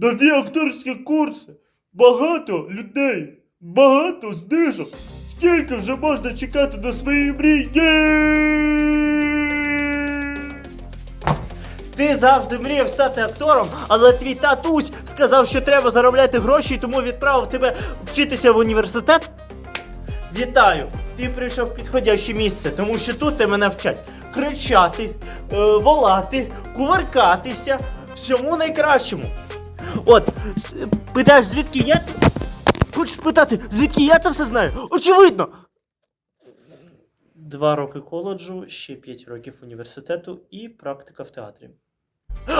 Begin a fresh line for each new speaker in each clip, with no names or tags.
нові акторські курси, багато людей, багато знижок. Скільки вже можна чекати на свої мрії?
Ти завжди мріяв стати актором, але твій татусь сказав, що треба заробляти гроші, тому відправив тебе вчитися в університет. Вітаю! Ти прийшов в підходяще місце, тому що тут тебе навчать кричати, е, волати, куваркатися, всьому найкращому. От, питаєш, звідки я це. Хочеш спитати, звідки я це все знаю? Очевидно! Два роки коледжу, ще п'ять років університету і практика в театрі.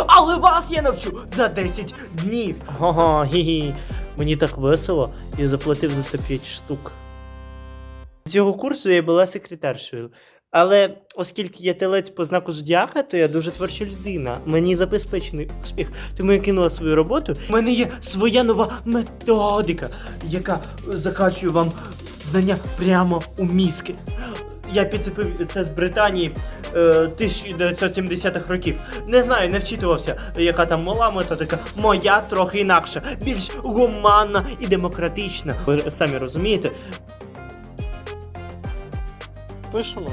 Але вас я навчу за 10 днів. Ага, гі Мені так весело, я заплатив за це 5 штук. З цього курсу я була секретаршою. Але оскільки я телець по знаку зодіака, то я дуже творча людина. Мені забезпечений успіх, тому я кинула свою роботу. У мене є своя нова методика, яка закачує вам знання прямо у мізки. Я підцепив це з Британії е, 1970-х років. Не знаю, не вчитувався, яка там мала методика. Моя трохи інакша, більш гуманна і демократична. Ви самі розумієте.
Пишемо.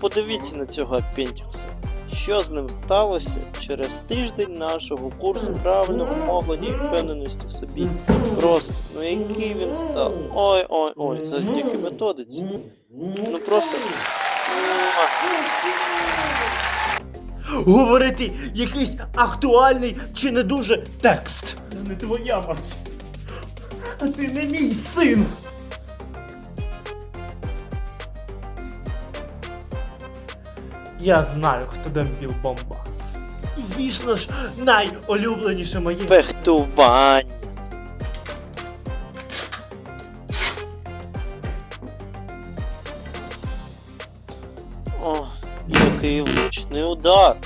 Подивіться на цього апентікса. Що з ним сталося через тиждень нашого курсу правильного мовлення і впевненості в собі. Просто, ну який він став. Ой, ой, ой, завдяки методиці. Ну просто.
Говорити якийсь актуальний чи не дуже текст. Не твоя мать. А ти не мій син. Я знаю, хто дембіл бомба. І звісно ж, найулюбленіше моє.
Фехтування. О, який влучний удар.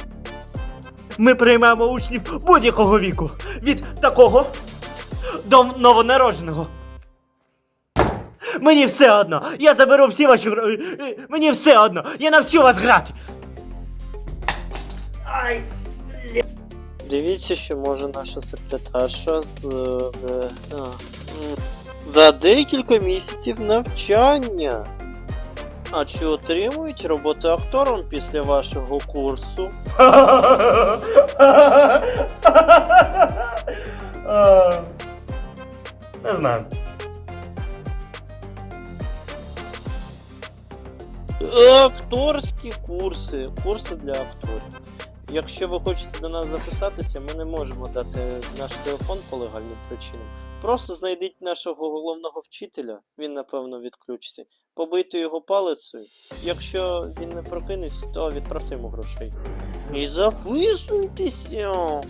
Ми приймаємо учнів будь-якого віку. Від такого до новонародженого. Мені все одно. Я заберу всі ваші гроші. Мені все одно. Я навчу вас грати. Ай.
Дивіться, що може наша секретарша з. е, за декілька місяців навчання. А чи отримують роботу актором після вашого курсу?
Не знаю.
Акторські курси. Курси для акторів. Якщо ви хочете до нас записатися, ми не можемо дати наш телефон по легальним причинам. Просто знайдіть нашого головного вчителя, він напевно відключиться. Побийте його палицею. Якщо він не прокинеться, то відправте йому грошей. І записуйтеся.